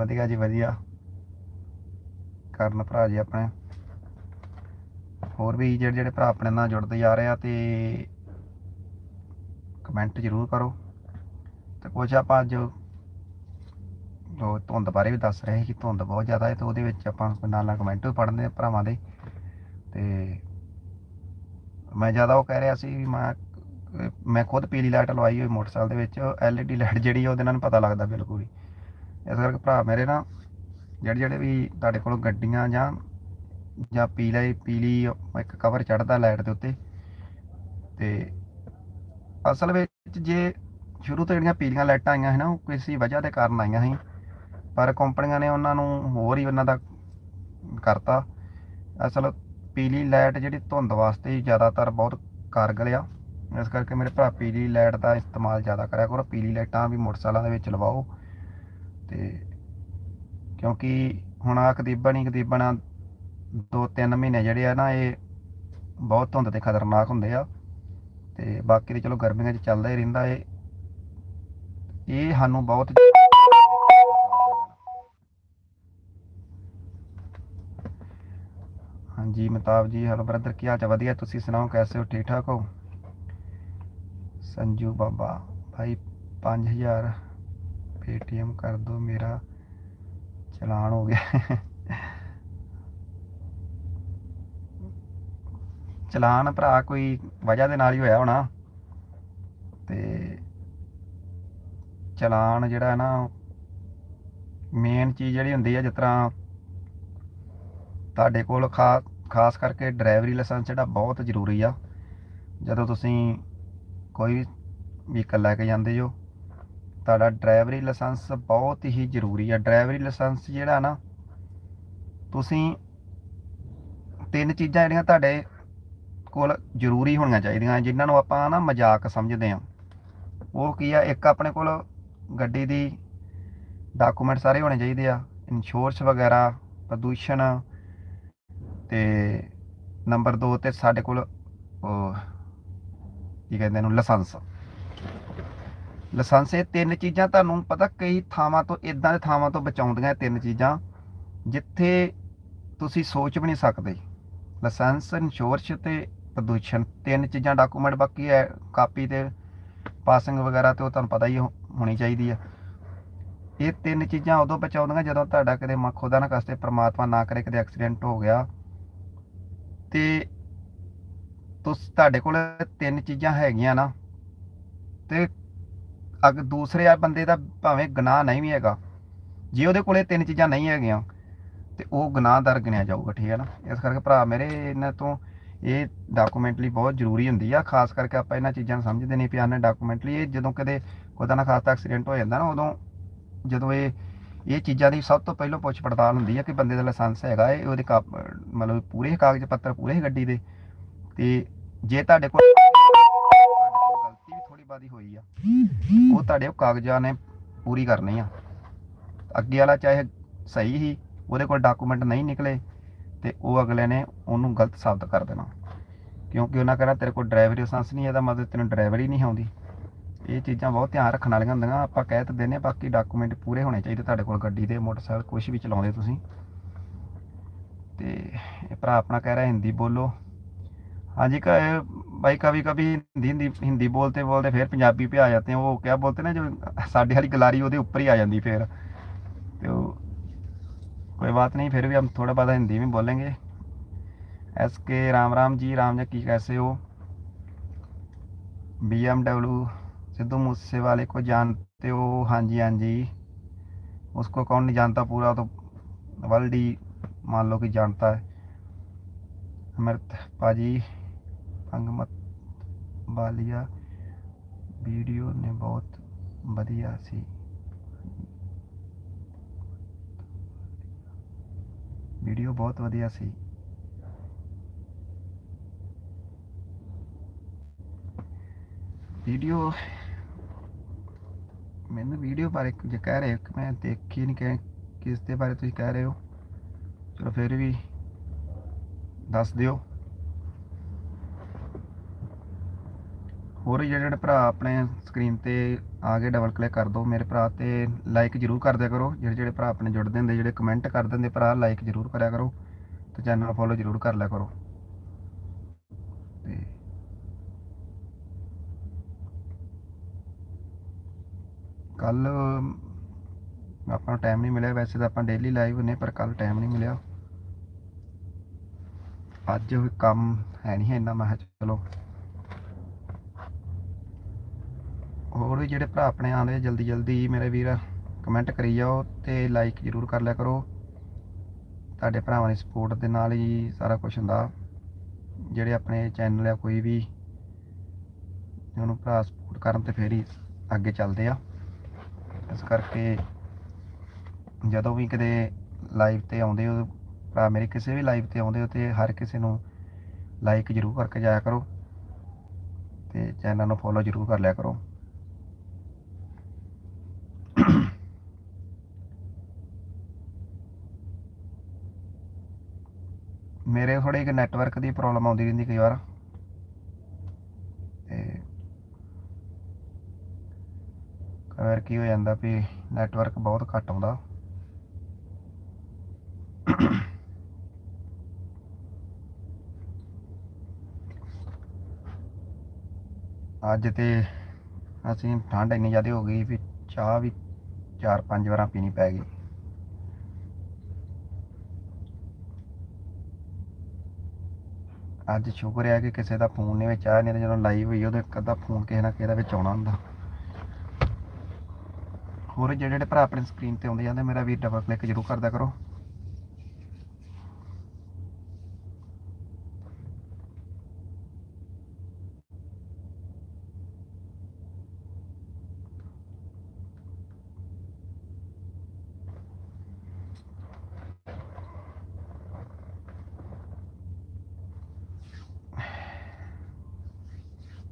ਵਧੀਆ ਜੀ, ਵਧੀਆ। ਕਰਨ ਭਰਾ ਜੀ ਆਪਣੇ। ਹੋਰ ਵੀ ਜਿਹੜੇ ਜਿਹੜੇ ਭਰਾ ਆਪਣੇ ਨਾਲ ਜੁੜਦੇ ਜਾ ਰਹੇ ਆ ਤੇ ਕਮੈਂਟ ਜ਼ਰੂਰ ਕਰੋ। ਤੇ ਕੁਝ ਆਪਾਂ ਅੱਜ ਜੋ ਧੁੰਦ ਬਾਰੇ ਵੀ ਦੱਸ ਰਹੇ ਸੀ ਕਿ ਧੁੰਦ ਬਹੁਤ ਜ਼ਿਆਦਾ ਹੈ ਤੇ ਉਹਦੇ ਵਿੱਚ ਆਪਾਂ ਨਾਲ ਨਾਲ ਕਮੈਂਟ ਵੀ ਪੜ੍ਹਦੇ ਆ ਭਰਾਵਾਂ ਦੇ। ਤੇ ਮੈਂ ਜ਼ਿਆਦਾ ਉਹ ਕਹਿ ਰਿਹਾ ਸੀ ਵੀ ਮੈਂ ਮੈਂ ਖੁਦ ਪੀਲੀ ਲਾਈਟ ਲਵਾਈ ਹੋਈ ਮੋਟਰਸਾਈਕਲ ਦੇ ਵਿੱਚ, LED ਲਾਈਟ ਜਿਹੜੀ ਆ, ਉਹਦੇ ਨਾਲ ਪਤਾ ਲੱਗਦਾ ਬਿਲਕੁਲ ਹੀ। ਇਸ ਕਰਕੇ ਭਰਾ ਮੇਰੇ ਨਾ ਜਿਹੜੇ ਜਿਹੜੇ ਵੀ ਤੁਹਾਡੇ ਕੋਲ ਗੱਡੀਆਂ ਜਾਂ ਜਾਂ ਪੀਲੀ ਪੀਲੀ ਇੱਕ ਕਵਰ ਚੜਦਾ ਲਾਈਟ ਦੇ ਉੱਤੇ। ਤੇ ਅਸਲ ਵਿੱਚ ਜੇ ਸ਼ੁਰੂ ਤੋਂ ਜਿਹੜੀਆਂ ਪੀਲੀਆਂ ਲਾਈਟਾਂ ਆਈਆਂ ਸੀ ਨਾ, ਉਹ ਕਿਸੇ ਵਜ੍ਹਾ ਦੇ ਕਾਰਨ ਆਈਆਂ ਸੀ। ਪਰ ਕੰਪਨੀਆਂ ਨੇ ਉਹਨਾਂ ਨੂੰ ਹੋਰ ਹੀ ਉਹਨਾਂ ਦਾ ਕਰਤਾ। ਅਸਲ ਪੀਲੀ ਲਾਈਟ ਜਿਹੜੀ ਧੁੰਦ ਵਾਸਤੇ ਹੀ ਜ਼ਿਆਦਾਤਰ ਬਹੁਤ ਕਾਰਗਲ ਆ। ਇਸ ਕਰਕੇ ਮੇਰੇ ਭਰਾ ਪੀਲੀ ਲਾਈਟ ਦਾ ਇਸਤੇਮਾਲ ਜ਼ਿਆਦਾ ਕਰਿਆ ਕਰੋ। ਪੀਲੀ ਲਾਈਟਾਂ ਵੀ ਮੋਟਰਸਾਈਕਲਾਂ ਦੇ ਵਿੱਚ ਲਵਾਓ। ਤੇ ਕਿਉਂਕਿ ਹੁਣ ਆ ਕਦੀਬਨ ਹੀ ਕਦੀਬਨ ਦੋ ਤਿੰਨ ਮਹੀਨੇ ਜਿਹੜੇ ਆ ਨਾ ਇਹ ਬਹੁਤ ਧੁੰਦ ਤੇ ਖਤਰਨਾਕ ਹੁੰਦੇ ਆ ਤੇ ਬਾਕੀ ਤੇ ਚਲੋ ਗਰਮੀਆਂ 'ਚ ਚੱਲਦਾ ਹੀ ਰਹਿੰਦਾ ਏ। ਇਹ ਸਾਨੂੰ ਬਹੁਤ ਹਾਂਜੀ, ਮਤਾਬ ਜੀ, ਹੈਲੋ ਬ੍ਰਦਰ, ਕੀ ਹਾਲ ਚਾਲ? ਵਧੀਆ, ਤੁਸੀਂ ਸੁਣਾਓ, ਕੈਸੇ ਹੋ? ਠੀਕ ਠਾਕ ਹੋ? ਸੰਜੂ ਬਾਬਾ, ਭਾਈ 5000 ਪੇਟੀਐਮ ਕਰ ਦੋ, ਮੇਰਾ ਚਲਾਨ ਹੋ ਗਿਆ। ਚਲਾਨ ਭਰਾ ਕੋਈ ਵਜ੍ਹਾ ਦੇ ਨਾਲ ਹੀ ਹੋਇਆ ਹੋਣਾ। ਤੇ ਚਲਾਨ ਜਿਹੜਾ ਹੈ ਨਾ ਮੇਨ ਚੀਜ਼ ਜਿਹੜੀ ਹੁੰਦੀ ਹੈ ਜਿਸ ਤਰ੍ਹਾਂ ਤੁਹਾਡੇ ਕੋਲ ਖਾਸ ਖਾਸ ਕਰਕੇ ਡਰਾਈਵਰੀ ਲਾਇਸੈਂਸ ਜਿਹੜਾ ਬਹੁਤ ਜ਼ਰੂਰੀ ਆ। ਜਦੋਂ ਤੁਸੀਂ ਕੋਈ ਵੀ ਵਹੀਕਲ ਲੈ ਕੇ ਜਾਂਦੇ ਹੋ ਤੁਹਾਡਾ ਡਰਾਈਵਰੀ ਲਾਇਸੈਂਸ ਬਹੁਤ ਹੀ ਜ਼ਰੂਰੀ ਆ। ਡਰਾਈਵਰੀ ਲਾਇਸੈਂਸ ਜਿਹੜਾ ਨਾ, ਤੁਸੀਂ ਤਿੰਨ ਚੀਜ਼ਾਂ ਜਿਹੜੀਆਂ ਤੁਹਾਡੇ ਕੋਲ ਜ਼ਰੂਰੀ ਹੋਣੀਆਂ ਚਾਹੀਦੀਆਂ, ਜਿਨ੍ਹਾਂ ਨੂੰ ਆਪਾਂ ਨਾ ਮਜ਼ਾਕ ਸਮਝਦੇ ਆ। ਉਹ ਕੀ ਆ, ਇੱਕ ਆਪਣੇ ਕੋਲ ਗੱਡੀ ਦੀ ਡਾਕੂਮੈਂਟ ਸਾਰੇ ਹੋਣੇ ਚਾਹੀਦੇ ਆ। ਇੰਸ਼ੋਰੈਂਸ ਵਗੈਰਾ, ਪ੍ਰਦੂਸ਼ਣ ਤੇ ਨੰਬਰ 2 ਤੇ ਸਾਡੇ ਕੋਲ ਕੀ ਕਹਿੰਦੇ ਨੂੰ, ਲਾਇਸੈਂਸ। ਲਾਇਸੈਂਸ ਇਹ ਤਿੰਨ ਚੀਜ਼ਾਂ ਤੁਹਾਨੂੰ ਪਤਾ ਕਈ ਥਾਵਾਂ ਤੋਂ ਇਦਾਂ ਦੇ ਥਾਵਾਂ ਤੋਂ ਬਚਾਉਂਦੀਆਂ ਤਿੰਨ ਚੀਜ਼ਾਂ, ਜਿੱਥੇ ਤੁਸੀਂ ਸੋਚ ਵੀ ਨਹੀਂ ਸਕਦੇ। ਲਾਇਸੈਂਸ ਇੰਸ਼ੋਰੈਂਸ ਤੇ ਪ੍ਰਦੂਸ਼ਣ, ਤਿੰਨ ਚੀਜ਼ਾਂ ਡਾਕੂਮੈਂਟ ਬਾਕੀ ਹੈ, ਕਾਪੀ ਤੇ ਪਾਸਿੰਗ ਵਗੈਰਾ ਤੇ ਉਹ ਤੁਹਾਨੂੰ ਪਤਾ ਹੀ ਹੋ- ਹੋਣੀ ਚਾਹੀਦੀ ਹੈ ਇਹ ਤਿੰਨ ਚੀਜ਼ਾਂ ਉਦੋਂ ਬਚਾਉਂਦੀਆਂ ਜਦੋਂ ਤੁਹਾਡਾ ਕਿਤੇ ਮੱਖ ਖੁਦਾ ਨਾ ਕਸਤੇ ਪ੍ਰਮਾਤਮਾ ਨਾ ਕਰੇ ਕਿਤੇ ਐਕਸੀਡੈਂਟ ਹੋ ਗਿਆ। ਤੇ ਤੁਸ, ਤੁਹਾਡੇ ਕੋਲ ਤਿੰਨ ਚੀਜ਼ਾਂ ਹੈਗੀਆਂ ਨਾ, ਤੇ ਅਗ, ਦੂਸਰੇ ਆ ਬੰਦੇ ਦਾ ਭਾਵੇਂ ਗੁਨਾਹ ਨਹੀਂ ਵੀ ਹੈਗਾ, ਜੇ ਉਹਦੇ ਕੋਲੇ ਤਿੰਨ ਚੀਜ਼ਾਂ ਨਹੀਂ ਹੈਗੀਆਂ, ਤੇ ਉਹ ਗੁਨਾਹਦਾਰ ਗਿਣਿਆ ਜਾਊਗਾ, ਠੀਕ ਹੈ ਨਾ? ਇਸ ਕਰਕੇ ਭਰਾ ਮੇਰੇ, ਇਹਨਾਂ ਤੋਂ ਇਹ ਡਾਕੂਮੈਂਟਲੀ ਬਹੁਤ ਜ਼ਰੂਰੀ ਹੁੰਦੀ ਆ, ਖਾਸ ਕਰਕੇ ਆਪਾਂ ਇਹਨਾਂ ਚੀਜ਼ਾਂ ਨੂੰ ਸਮਝਦੇ ਨਹੀਂ ਪਿਆਨੇ ਡਾਕੂਮੈਂਟਲੀ ਇਹ ਜਦੋਂ ਕਦੇ ਖੁਦਾ ਨਾ ਖਾਸਤਾ ਐਕਸੀਡੈਂਟ ਹੋ ਜਾਂਦਾ ਨਾ, ਉਦੋਂ ਜਦੋਂ ਇਹ ਇਹ ਚੀਜ਼ਾਂ ਦੀ ਸਭ ਤੋਂ ਪਹਿਲਾਂ ਪੁੱਛ ਪੜਤਾਲ ਹੁੰਦੀ ਹੈ ਕਿ ਬੰਦੇ ਦਾ ਲਾਇਸੈਂਸ ਹੈਗਾ ਹੈ ਉਹਦੇ ਕਾ, ਮਤਲਬ ਪੂਰੇ ਕਾਗਜ਼ ਪੱਤਰ ਪੂਰੇ ਗੱਡੀ ਦੇ, ਤੇ ਜੇ ਤੁਹਾਡੇ ਕੋਲ ਗਲਤੀ ਵੀ ਹੋਈ ਆ। ਉਹ ਤੁਹਾਡੇ ਕਾਗਜ਼ਾਂ ਨੇ ਪੂਰੀ ਕਰਨੀ ਆ। ਅੱਗੇ ਵਾਲਾ ਚਾਹੇ ਸਹੀ ਹੀ ਉਹਦੇ ਕੋਲ ਡਾਕੂਮੈਂਟ ਨਹੀਂ ਨਿਕਲੇ ਤੇ ਉਹ ਅਗਲੇ ਨੇ ਉਹਨੂੰ ਗਲਤ ਸਾਬਤ ਕਰ ਦੇਣਾ। ਕਿਉਂਕਿ ਉਹਨਾਂ ਕਹਿੰਦਾ ਤੇਰੇ ਕੋਲ ਡਰਾਈਵਰੀ ਲਾਇਸੈਂਸ ਨਹੀਂ ਇਹਦਾ ਮਤਲਬ ਤੈਨੂੰ ਡਰਾਈਵਰੀ ਨਹੀਂ ਆਉਂਦੀ। ਇਹ ਚੀਜ਼ਾਂ ਬਹੁਤ ਧਿਆਨ ਰੱਖਣ ਵਾਲੀਆਂ ਹੁੰਦੀਆਂ। ਆਪਾਂ ਕਹਿ ਤਾਂ ਦਿੰਦੇ ਹਾਂ, ਬਾਕੀ ਡਾਕੂਮੈਂਟ ਪੂਰੇ ਹੋਣੇ ਚਾਹੀਦੇ ਤੁਹਾਡੇ ਕੋਲ ਗੱਡੀ ਦੇ ਮੋਟਰਸਾਈਕਲ ਕੁਝ ਵੀ ਚਲਾਉਂਦੇ ਤੁਸੀਂ। ਤੇ ਭਰਾ ਆਪਣਾ ਕਹਿ ਰਿਹਾ ਹਿੰਦੀ ਬੋਲੋ। हाँ जी का भाई कभी कभी हिंदी हिंदी हिंदी बोलते बोलते फिर पंजाबी पे आ जाते हैं वो क्या बोलते ना जो साढ़े वाली गलारी वो ऊपर ही आ जाती फिर तो कोई बात नहीं फिर भी हम थोड़ा बहुत हिंदी में बोलेंगे एस के राम राम जी राम जी की कैसे हो B M W Sidhu Moose Wale को जानते हो हाँ जी हाँ जी उसको कौन नहीं जानता पूरा तो वर्ल्ड ही मान लो कि जानता है अमृत पाजी ਸੰਗਮਤ ਬਾਲੀਆ ਵੀਡੀਓ ਨੇ ਬਹੁਤ ਵਧੀਆ ਸੀ। ਵੀਡੀਓ ਬਹੁਤ ਵਧੀਆ ਸੀ। ਵੀਡੀਓ ਮੈਨੂੰ ਵੀਡੀਓ ਬਾਰੇ ਜੇ ਕਹਿ ਰਹੇ ਕਿ ਮੈਂ ਦੇਖੀ ਨਹੀਂ ਕਿ ਕਿਸ ਦੇ ਬਾਰੇ ਤੁਸੀਂ ਕਹਿ ਰਹੇ ਹੋ। ਚਲੋ ਫਿਰ ਵੀ ਦੱਸ ਦਿਓ। ਹੋਰ ਜਿਹੜੇ ਜਿਹੜੇ ਭਰਾ ਆਪਣੇ ਸਕਰੀਨ ਤੇ ਆ ਕੇ ਡਬਲ ਕਲਿੱਕ ਕਰ ਦਿਓ ਮੇਰੇ ਭਰਾ ਤੇ ਲਾਈਕ ਜਰੂਰ ਕਰ ਦਿਆ ਕਰੋ। ਜਿਹੜੇ ਜਿਹੜੇ ਭਰਾ ਆਪਣੇ ਜੁੜਦੇ ਹੁੰਦੇ, ਜਿਹੜੇ ਕਮੈਂਟ ਕਰ ਦਿੰਦੇ, ਭਰਾ ਲਾਈਕ ਜਰੂਰ ਕਰਿਆ ਕਰੋ ਤੇ ਚੈਨਲ ਫੋਲੋ ਜਰੂਰ ਕਰ ਲਿਆ ਕਰੋ। ਤੇ ਕੱਲ ਆਪਾਂ ਨੂੰ ਟਾਈਮ ਨਹੀਂ ਮਿਲਿਆ, ਵੈਸੇ ਤਾਂ ਆਪਾਂ ਡੇਲੀ ਲਾਈਵ ਹੁੰਨੇ ਪਰ ਕੱਲ ਟਾਈਮ ਨਹੀਂ ਮਿਲਿਆ। ਅੱਜ ਕੰਮ ਹੈ ਨਹੀਂ ਹੈ ਇੰਨਾ, ਮੈਂ ਚਲੋ। ਹੋਰ ਵੀ ਜਿਹੜੇ ਭਰਾ ਆਪਣੇ ਆਉਂਦੇ ਜਲਦੀ ਜਲਦੀ ਮੇਰੇ ਵੀਰ ਕਮੈਂਟ ਕਰੀ ਜਾਓ ਤੇ ਲਾਈਕ ਜਰੂਰ ਕਰ ਲਿਆ ਕਰੋ। ਤੁਹਾਡੇ ਭਰਾਵਾਂ ਦੀ ਸਪੋਰਟ ਦੇ ਨਾਲ ਹੀ ਸਾਰਾ ਕੁਝ ਹੁੰਦਾ। ਜਿਹੜੇ ਆਪਣੇ ਚੈਨਲ ਆ, ਕੋਈ ਵੀ, ਉਹਨੂੰ ਭਰਾ ਸਪੋਰਟ ਕਰਨ ਤੇ ਫੇਰ ਹੀ ਅੱਗੇ ਚੱਲਦੇ ਆ। ਇਸ ਕਰਕੇ ਜਦੋਂ ਵੀ ਕਦੇ ਲਾਈਵ ਤੇ ਆਉਂਦੇ ਹੋ, ਭਰਾ ਮੇਰੇ ਕਿਸੇ ਵੀ ਲਾਈਵ ਤੇ ਆਉਂਦੇ ਹੋ ਤੇ ਹਰ ਕਿਸੇ ਨੂੰ ਲਾਈਕ ਜਰੂਰ ਕਰਕੇ ਜਾਇਆ ਕਰੋ ਤੇ ਚੈਨਲ ਨੂੰ ਫੋਲੋ ਜ਼ਰੂਰ ਕਰ ਲਿਆ ਕਰੋ। ਮੇਰੇ ਥੋੜੇ ਇੱਕ ਨੈਟਵਰਕ ਦੀ ਪ੍ਰੋਬਲਮ ਆਉਂਦੀ ਰਹਿੰਦੀ ਕਈ ਵਾਰ। ਤੇ ਕਈ ਵਾਰ ਕੀ ਹੋ ਜਾਂਦਾ ਵੀ ਨੈਟਵਰਕ ਬਹੁਤ ਘੱਟ ਆਉਂਦਾ। ਅੱਜ ਤੇ ਅਸੀਂ ਠੰਡ ਇੰਨੀ ਜ਼ਿਆਦਾ ਹੋ ਗਈ ਵੀ ਚਾਹ ਵੀ ਚਾਰ ਪੰਜ ਵਾਰਾਂ ਪੀਣੀ ਪੈ ਗਈ। ਅੱਜ ਸ਼ੁਕਰ ਹੈ ਕਿ ਕਿਸੇ ਦਾ ਫੋਨ ਨਹੀਂ ਵਿੱਚ ਆਇਆ, ਨਹੀਂ ਤਾਂ ਜਦੋਂ ਲਾਈਵ ਹੋਈ ਉਹਦੇ ਇੱਕ ਅੱਧਾ ਫੋਨ ਕਿਸੇ ਨਾ ਕਿਸੇ ਦਾ ਵਿੱਚ ਆਉਣਾ ਹੁੰਦਾ। ਹੋਰ ਜਿਹੜੇ ਜਿਹੜੇ ਭਰਾ ਆਪਣੀ ਸਕਰੀਨ ਤੇ ਆਉਂਦੇ ਜਾਂਦੇ, ਮੇਰਾ ਵੀ ਡਬਲ ਕਲਿੱਕ ਜ਼ਰੂਰ ਕਰਦਾ ਕਰੋ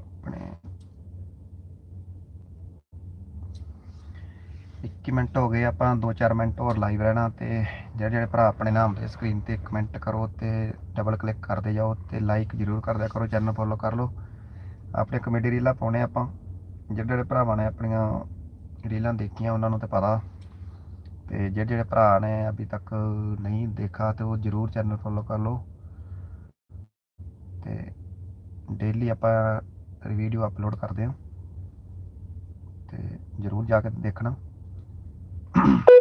ਆਪਣੇ 21 ਮਿੰਟ ਹੋ ਗਏ, ਆਪਾਂ 2-4 ਮਿੰਟ ਹੋਰ ਲਾਈਵ ਰਹਿਣਾ ਤੇ ਜਿਹੜੇ ਜਿਹੜੇ ਭਰਾ ਆਪਣੇ ਨਾਮ ਦੇ ਸਕਰੀਨ ਤੇ ਕਮੈਂਟ ਕਰੋ ਤੇ ਡਬਲ ਕਲਿੱਕ ਕਰਦੇ ਜਾਓ ਤੇ ਲਾਈਕ ਜ਼ਰੂਰ ਕਰਦਿਆ ਕਰੋ ਚੈਨਲ ਫੋਲੋ ਕਰ ਲਓ। ਆਪਣੇ ਕਮੇਡੀ ਰੀਲਾਂ ਪਾਉਣੇ ਆਪਾਂ। ਜਿਹੜੇ ਜਿਹੜੇ ਭਰਾਵਾਂ ਨੇ ਆਪਣੀਆਂ ਰੀਲਾਂ ਦੇਖੀਆਂ, ਉਹਨਾਂ ਨੂੰ ਤੇ ਪਤਾ। ਤੇ ਜਿਹੜੇ ਜਿਹੜੇ ਭਰਾ ਨੇ ਅਭੀ ਤੱਕ ਨਹੀਂ ਦੇਖਾ, ਤੇ ਉਹ ਜ਼ਰੂਰ ਚੈਨਲ ਫੋਲੋ ਕਰ ਲਓ। ਤੇ ਡੇਲੀ ਆਪਾਂ ਵੀਡੀਓ ਅਪਲੋਡ ਕਰਦੇ ਹਾਂ। ਤੇ ਜ਼ਰੂਰ ਜਾ ਕੇ ਦੇਖਣਾ। you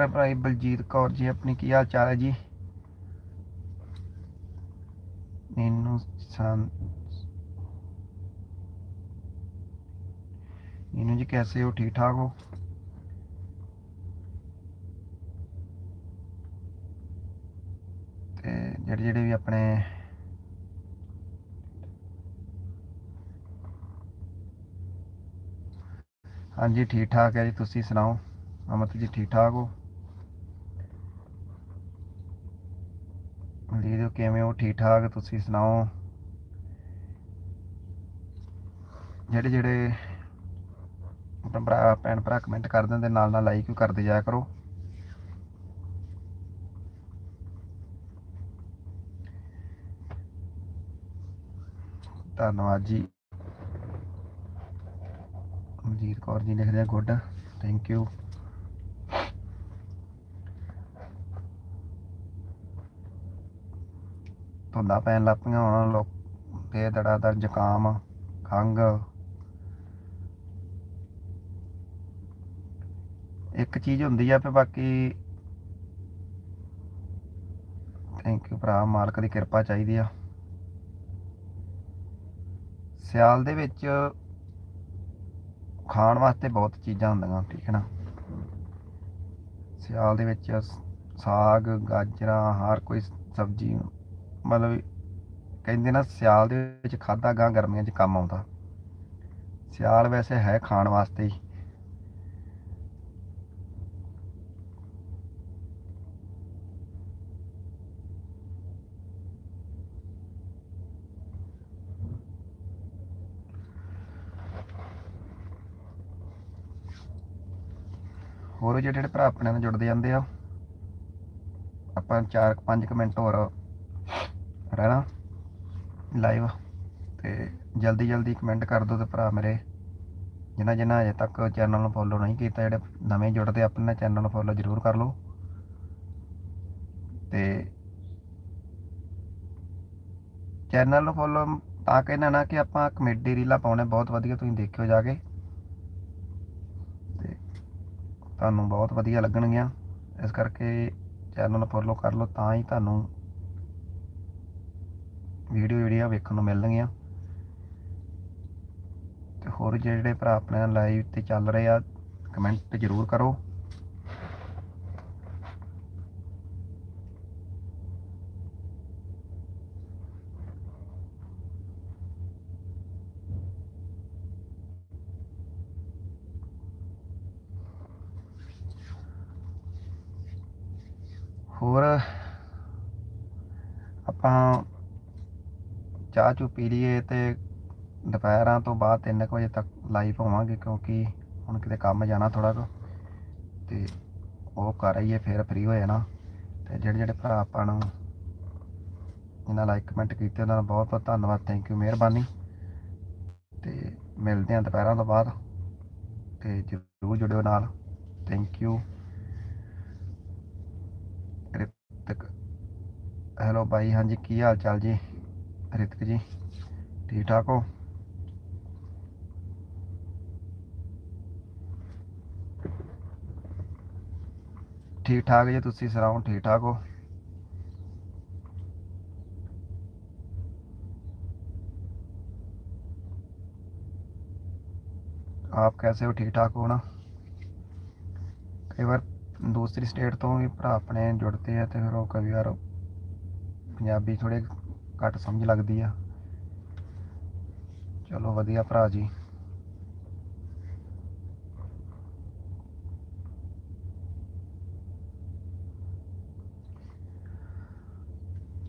ਆਪਣੇ ਭਰਾ ਬਲਜੀਤ ਕੌਰ ਜੀ, ਆਪਣੀ ਕੀ ਹਾਲ ਚਾਲ ਹੈ ਜੀ? ਨੀਨੂ ਸਾਨ ਨੀਨੂ ਜੀ, ਕੈਸੇ ਹੋ? ਠੀਕ ਠਾਕ ਹੋ? ਤੇ ਜਿਹੜੇ ਜਿਹੜੇ ਵੀ ਆਪਣੇ ਹਾਂਜੀ, ਠੀਕ ਠਾਕ ਹੈ ਜੀ, ਤੁਸੀਂ ਸੁਣਾਓ? ਅਮਤ ਜੀ, ਠੀਕ ਠਾਕ ਹੋ? ਲੀਡੋ ਕਿਵੇਂ ਹੋ? ਠੀਕ ਠਾਕ? ਤੁਸੀਂ ਸੁਣਾਓ? ਜਿਹੜੇ ਜਿਹੜੇ ਆਪਣੇ ਭਰਾ, ਭੈਣ ਭਰਾ ਕਮੈਂਟ ਕਰ ਦਿੰਦੇ, ਨਾਲ ਨਾਲ ਲਾਈਕ ਵੀ ਕਰਦੇ ਜਾਇਆ ਕਰੋ। ਧੰਨਵਾਦ ਜੀ। ਮਨਜੀਤ ਕੌਰ ਜੀ ਲਿਖਦੇ ਆ ਗੁੱਡ। ਥੈਂਕ ਯੂ ਧੁੰਦਾਂ ਪੈਣ ਲੱਗ ਪਈਆਂ ਹੁਣ, ਲੋਕ ਤੇ ਦੜਾ ਦਰ ਜ਼ੁਕਾਮ, ਖੰਘ। ਇੱਕ ਚੀਜ਼ ਹੁੰਦੀ ਆ ਤੇ ਬਾਕੀ ਥੈਂਕ ਯੂ ਭਰਾ, ਮਾਲਕ ਦੀ ਕਿਰਪਾ ਚਾਹੀਦੀ ਆ। ਸਿਆਲ ਦੇ ਵਿੱਚ ਖਾਣ ਵਾਸਤੇ ਬਹੁਤ ਚੀਜ਼ਾਂ ਹੁੰਦੀਆਂ, ਠੀਕ ਹੈ ਨਾ? ਸਿਆਲ ਦੇ ਵਿੱਚ ਸਾਗ, ਗਾਜਰਾਂ, ਹਰ ਕੋਈ ਸਬਜ਼ੀ ਮਤਲਬ ਕਹਿੰਦੇ ਨਾ ਸਿਆਲ ਦੇ ਵਿੱਚ ਖਾਦਾ ਗਾਂ ਗਰਮੀਆਂ 'ਚ ਕੰਮ ਆਉਂਦਾ। ਸਿਆਲ ਵੈਸੇ ਹੈ ਖਾਣ ਵਾਸਤੇ ਹੀ। ਹੋਰ ਜਿਹੜੇ ਜਿਹੜੇ ਭਰਾ ਆਪਣੇ ਨਾਲ ਜੁੜਦੇ ਜਾਂਦੇ ਆ? ਆਪਾਂ 4-5 ਮਿੰਟ ਹੋਰ ਰਹਿਣਾ ਲਾਈਵ ਤੇ ਜਲਦੀ ਜਲਦੀ ਕਮੈਂਟ ਕਰ ਦਿਓ ਤੇ ਭਰਾ ਮੇਰੇ। ਜਿਨ੍ਹਾਂ ਜਿਨ੍ਹਾਂ ਅਜੇ ਤੱਕ ਚੈਨਲ ਨੂੰ ਫੋਲੋ ਨਹੀਂ ਕੀਤਾ, ਜਿਹੜੇ ਨਵੇਂ ਜੁੜਦੇ ਆਪਣੇ ਚੈਨਲ ਨੂੰ ਫੋਲੋ ਜ਼ਰੂਰ ਕਰ ਲਓ। ਤੇ ਚੈਨਲ ਨੂੰ ਫੋਲੋ ਤਾਂ ਕਹਿਣਾ ਨਾ ਕਿ ਆਪਾਂ ਕਮੇਡੀ ਰੀਲਾਂ ਪਾਉਣੇ ਬਹੁਤ ਵਧੀਆ, ਤੁਸੀਂ ਦੇਖਿਓ ਜਾ ਕੇ। ਤੇ ਤੁਹਾਨੂੰ ਬਹੁਤ ਵਧੀਆ ਲੱਗਣਗੀਆਂ। ਇਸ ਕਰਕੇ ਚੈਨਲ ਨੂੰ ਫੋਲੋ ਕਰ ਲਓ, ਤਾਂ ਹੀ ਤੁਹਾਨੂੰ ਵੀਡੀਓ ਜਿਹੜੀਆਂ ਵੇਖਣ ਨੂੰ ਮਿਲਣਗੀਆਂ। ਤੇ ਹੋਰ ਜਿਹੜੇ ਭਰਾ ਆਪਣੇ ਲਾਈਵ ਤੇ ਚੱਲ ਰਹੇ ਆ ਕਮੈਂਟ ਜ਼ਰੂਰ ਕਰੋ। ਹੋਰ ਆਪਾਂ ਚਾਹ ਚੂ ਪੀ ਲਈਏ ਤੇ ਦੁਪਹਿਰਾਂ ਤੋਂ ਬਾਅਦ 3 ਵਜੇ ਤੱਕ ਲਾਈਵ ਹੋਵਾਂਗੇ ਕਿਉਂਕਿ ਹੁਣ ਕਿਤੇ ਕੰਮ ਜਾਣਾ ਥੋੜਾ ਕੁ ਤੇ ਉਹ ਕਰ ਆਈਏ, ਫਿਰ ਫ੍ਰੀ ਹੋ ਜਾਣਾ ਤੇ ਜਿਹੜੇ ਜਿਹੜੇ ਭਰਾ ਆਪਾਂ ਨੂੰ ਇਹਨਾਂ ਲਾਈਕ ਕਮੈਂਟ ਕੀਤੇ, ਉਹਨਾਂ ਦਾ ਬਹੁਤ ਬਹੁਤ ਧੰਨਵਾਦ। ਥੈਂਕ ਯੂ ਮਿਹਰਬਾਨੀ। ਤੇ ਮਿਲਦੇ ਹਾਂ ਦੁਪਹਿਰਾਂ ਤੋਂ ਬਾਅਦ ਤੇ ਜਰੂਰ ਜੁੜਿਓ ਨਾਲ। ਥੈਂਕ ਯੂ ਹੈਲੋ ਬਾਈ, ਹਾਂਜੀ, ਕੀ ਹਾਲ ਚਾਲ ਜੀ? ਰਿਤਕ ਜੀ ਠੀਕ ਠਾਕ ਹੋ ਠੀਕ ਠਾਕ ਜੀ ਤੁਸੀਂ ਸੁਣਾਓ ਠੀਕ ਠਾਕ ਹੋ आप कैसे हो ठीक ठाक हो ना ਕਈ ਵਾਰ ਦੂਸਰੀ ਸਟੇਟ ਤੋਂ ਵੀ ਭਰਾ ਆਪਣੇ ਜੁੜਦੇ ਆ ਤੇ ਫਿਰ ਉਹ ਕਈ ਵਾਰ ਪੰਜਾਬੀ ਥੋੜੇ ਘੱਟ ਸਮਝ ਲੱਗਦੀ ਆ। ਚਲੋ ਵਧੀਆ ਭਰਾ ਜੀ।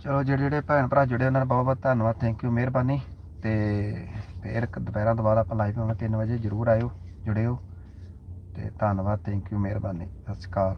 ਚਲੋ ਜਿਹੜੇ ਜਿਹੜੇ ਭੈਣ ਭਰਾ ਜੁੜੇ ਉਹਨਾਂ ਦਾ ਬਹੁਤ ਬਹੁਤ ਧੰਨਵਾਦ ਥੈਂਕ ਯੂ ਮਿਹਰਬਾਨੀ। ਤੇ ਫਿਰ ਇੱਕ ਦੁਪਹਿਰਾਂ ਤੋਂ ਬਾਅਦ ਆਪਾਂ ਲਾਈਵ ਹੋਵਾਂਗੇ 3 ਵਜੇ ਜਰੂਰ ਆਇਓ ਜੁੜਿਓ ਤੇ ਧੰਨਵਾਦ ਥੈਂਕ ਯੂ ਮਿਹਰਬਾਨੀ। ਸਤਿ ਸ਼੍ਰੀ ਅਕਾਲ।